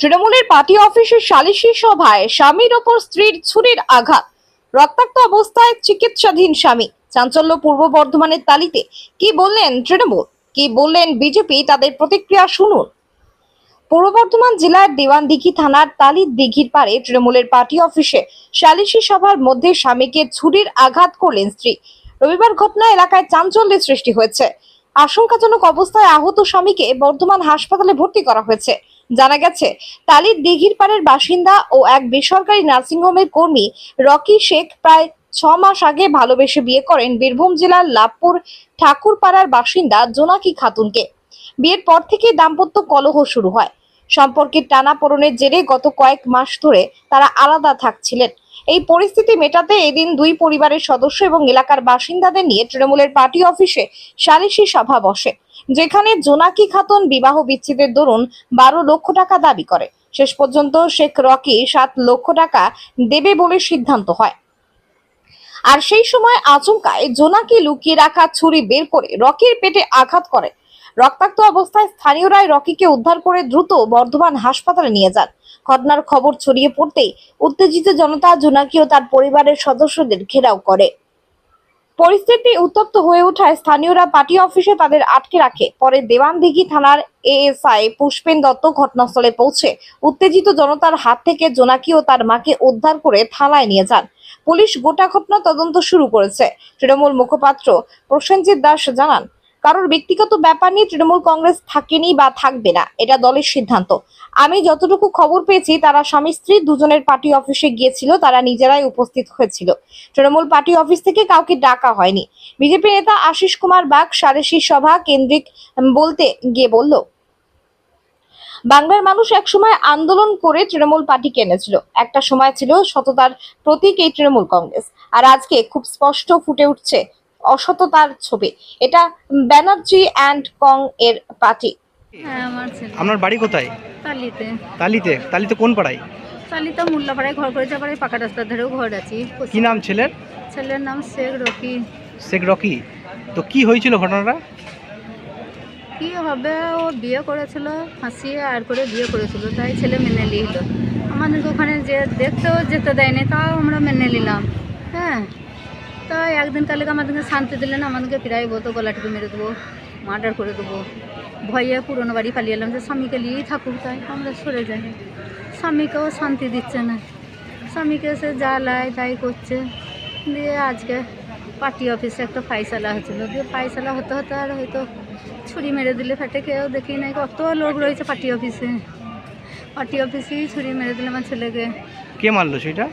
তৃণমূলের পার্টি অফিসের সালিশি সভায় স্বামীর ওপর স্ত্রীর ছুরির আঘাত, রক্তাক্ত অবস্থায় চিকিৎসাধীন স্বামী। চাঞ্চল্য পূর্ব বর্ধমানের তালিতে কি বললেন তৃণমূল? কি বললেন বিজেপি? তাদের প্রতিক্রিয়া শুনুন। পূর্ব বর্ধমান জেলার দেওয়ানদিঘি থানার তালির দিঘির পাড়ে তৃণমূলের পার্টি অফিসে সালিশি সভার মধ্যে স্বামীকে ছুরির আঘাত করলেন স্ত্রী। রবিবার ঘটনা এলাকায় চাঞ্চল্যের সৃষ্টি হয়েছে। আশঙ্কাজনক অবস্থায় আহত স্বামীকে বর্ধমান হাসপাতালে ভর্তি করা হয়েছে। জানা গেছে, তালির দিঘির পাড়ের বাসিন্দা ও এক বেসরকারি নার্সিংহোমের কর্মী রকি শেখ প্রায় ছ মাস আগে ভালোবেসে বিয়ে করেন বীরভূম জেলার লাভপুর ঠাকুরপাড়ার বাসিন্দা জোনাকি খাতুনকে। বিয়ের পর থেকে দাম্পত্য কলহ শুরু হয়। সম্পর্কের টানাপোড়েনের জেরে গত কয়েক মাস ধরে তারা আলাদা থাকছিলেন। এই পরিস্থিতি মেটাতে এদিন দুই পরিবারের সদস্য এবং এলাকার বাসিন্দাদের নিয়ে তৃণমূলের পার্টি অফিসে সালিশি সভা বসে। যেখানে জোনাকি খাতুন বিবাহ বিচ্ছেদের দরুন বারো লক্ষ টাকা দাবি করে। শেষ পর্যন্ত শেখ রকি সাত লক্ষ টাকা দেবে বলে সিদ্ধান্ত হয়। আর সেই সময় আচমকায় জোনাকি লুকিয়ে রাখা ছুরি বের করে রকির পেটে আঘাত করে। রক্তাক্ত অবস্থায় স্থানীয়রাই রকিকে উদ্ধার করে দ্রুত বর্ধমান হাসপাতালে নিয়ে যান। ঘটনার খবর ছড়িয়ে পড়তেই উত্তেজিত জনতা জোনাকি ও তার পরিবারের সদস্যদের ঘেরাও করে। পরিস্থিতি উত্তপ্ত হয়ে ওঠায় স্থানীয়রা পার্টি অফিসে তাদের আটকে রাখে। পরে দেওয়ানদিঘি থানার এএসআই পুষ্পেন দত্ত ঘটনাস্থলে পৌঁছে উত্তেজিত জনতার হাত থেকে জোনাকি ও তার মাকে উদ্ধার করে থানায় নিয়ে যান। পুলিশ গোটা ঘটনা তদন্ত শুরু করেছে। তৃণমূল মুখপাত্র প্রসেনজিৎ দাস জানান কারোর ব্যক্তিগত ব্যাপার নিয়ে তৃণমূল কংগ্রেস থাকেনি বা থাকবে না, এটা দলের সিদ্ধান্ত। আমি যতটুকু খবর পেয়েছি, তারা স্বামী স্ত্রী দুজনের পার্টি অফিসে গিয়েছিল, তারা নিজেরাই উপস্থিত হয়েছিল। তৃণমূল পার্টি অফিস থেকে কাউকে ডাকা হয়নি। বিজেপি নেতা আশিস কুমার বাগ সারেসি সভা কেন্দ্রিক বলতে গিয়ে বলল, বাংলার মানুষ একসময় আন্দোলন করে তৃণমূল পার্টি কেনেছিল একটা সময় ছিল সততার প্রতীক এই তৃণমূল কংগ্রেস। আর আজকে খুব স্পষ্ট ফুটে উঠছে অসততার ছবি। এটা ব্যানার্জি অ্যান্ড কং এর পার্টি। হ্যাঁ আমার আপনার বাড়ি কোথায়? তালিতে। তালিতে? তালিতে কোন পাড়ায়? তালিতে মোল্লাপাড়ায় ঘর করেছে আবার এই পাকা রাস্তার ধারেও ঘর আছি। কি নাম ছেলের? ছেলের নাম শেখ রকি। শেখ রকি। তো কি হয়েছিল ঘটনাটা? কি হবে? ও বিয়ে করেছিল ফাঁসিয়ে আর করে বিয়ে করেছিল তাই ছেলে মেনে নিল। আমাদেরকে ওখানে যে দেখতেও যেতে দেয়নি তাও আমরা মেনে নিলাম। হ্যাঁ একদিন কালকে আমাদেরকে শান্তি দিলে না আমাদেরকে প্রায় বলতো গলা টিপে মেরে দেবো মার্ডার করে দেবো। ভয়ে পুরনো বাড়ি পালিয়ে এলাম যে স্বামীকে নিয়েই থাকুক তাই আমরা সরে যাই। স্বামীকেও শান্তি দিচ্ছে না। স্বামীকে সে যা লাই তাই করছে। দিয়ে আজকে পার্টি অফিসে একটা ফাইসালা হয়েছিল। দিয়ে ফাইসালা হতে হতে আর হয়তো ছুরি মেরে দিলে ফেটে কেউ দেখি নাই কত লোক রয়েছে পার্টি অফিসে। পার্টি অফিসেই ছুরি মেরে দিলে আমার ছেলেকে। কে মারলো সেটা?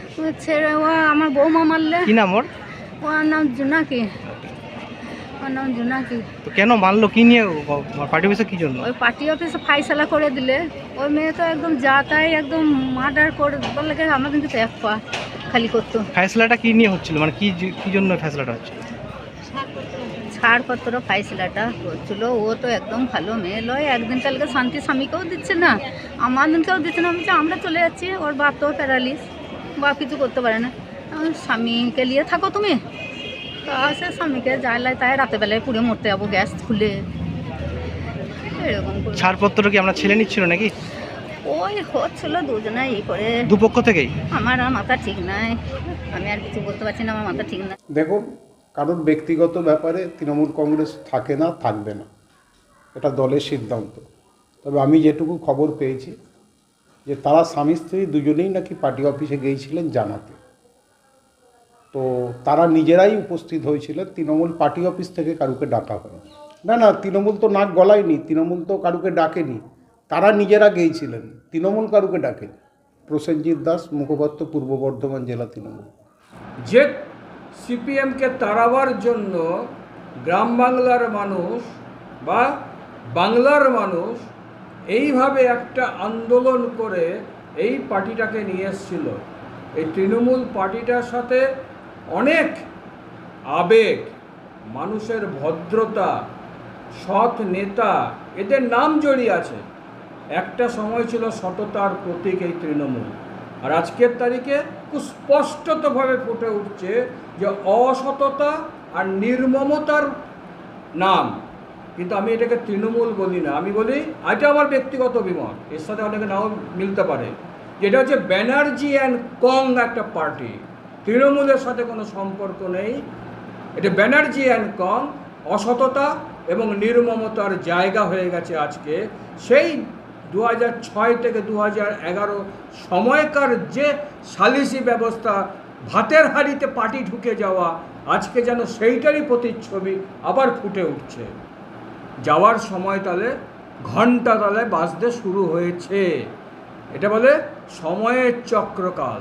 ও আমার বৌমা মারলে। কি নাম ওর? ওর নাম জুনাকি। ওর নাম জুনাকি। তো কেন মারলো কি নিয়ে পার্টি অফিসে কি জন্য? ওই পার্টি অফিসে ফাইসালা করে দিলে। ওই মেয়ে তো একদম যা তাই একদম মার্ডার করে বললে আমার কিন্তু এক পা খালি করতো। কি নিয়ে হচ্ছিল? মানে কি জ- কি জন্য ছাড়পত্র ফাইসলাটা হচ্ছিল। ও তো একদম ভালো মেয়ে লয়। একদিন কালকে শান্তি স্বামীকেও দিচ্ছে না। আমাদেরকেও দিচ্ছে না। আমি আমরা চলে যাচ্ছি। ওর বাপ তো প্যারালিস বাপ কিছু করতে পারে না। স্বামীকে নিয়ে থাকো তুমি। তা সে স্বামীকে জ্বালায় তাই রাতেবেলায় পুড়ে মরতে যাব গ্যাস খুলে। এরকম করে। ছাড়পত্র কি আপনার ছেলে নিচ্ছিল নাকি? ওই হচ্ছিল দুজনে ই করে। দুপক্ষ থেকেই? আমার আর মাথা ঠিক নাই। আমি আর কিছু বলতে পারছি না আমার মাথা ঠিক নাই। দেখুন কারোর ব্যক্তিগত ব্যাপারে তৃণমূল কংগ্রেস থাকে না থাকবে না। এটা দলের সিদ্ধান্ত। তবে আমি যেটুকু খবর পেয়েছি যে তারা স্বামী স্ত্রী দুজনেই নাকি পার্টি অফিসে গিয়েছিলেন জানাতে। তো তারা নিজেরাই উপস্থিত হয়েছিলেন তৃণমূল পার্টি অফিস থেকে কারুকে ডাকা হয়নি। না না, তৃণমূল তো নাক গলায়নি, তৃণমূল তো কারুকে ডাকেনি। তারা নিজেরা গিয়েছিলেন, তৃণমূল কারুকে ডাকেনি। প্রসেনজিৎ দাস, মুখপাত্র, পূর্ব বর্ধমান জেলা তৃণমূল। যে সিপিএমকে তাড়াবার জন্য গ্রাম বাংলার মানুষ বা বাংলার মানুষ এইভাবে একটা আন্দোলন করে এই পার্টিটাকে নিয়ে এসেছিল। এই তৃণমূল পার্টিটার সাথে অনেক আবেগ, মানুষের ভদ্রতা, সৎ নেতা, এদের নাম জড়িয়ে আছে। একটা সময় ছিল সততার প্রতীক এই তৃণমূল। আর আজকের তারিখে খুব স্পষ্টতভাবে ফুটে উঠছে যে অসততা আর নির্মমতার নাম। কিন্তু আমি এটাকে তৃণমূল বলি না, আমি বলি এটা আমার ব্যক্তিগত অভিমত। এর সাথে অনেকে নাও মিলতে পারে। যেটা হচ্ছে ব্যানার্জি অ্যান্ড কং একটা পার্টি। তৃণমূলের সাথে কোনো সম্পর্ক নেই। এটা ব্যানার্জি অ্যান্ড কং অসততা এবং নির্মমতার জায়গা হয়ে গেছে আজকে। সেই দু ছয় থেকে দু এগারো সময়কার যে সালিসি ব্যবস্থা, ভাতের হাড়িতে পাটি ঢুকে যাওয়া, আজকে যেন সেইটারই প্রতিচ্ছবি আবার ফুটে উঠছে। যাওয়ার সময় তাহলে ঘণ্টা তালে বাজতে শুরু হয়েছে। এটা বলে সময়ের চক্রকাল।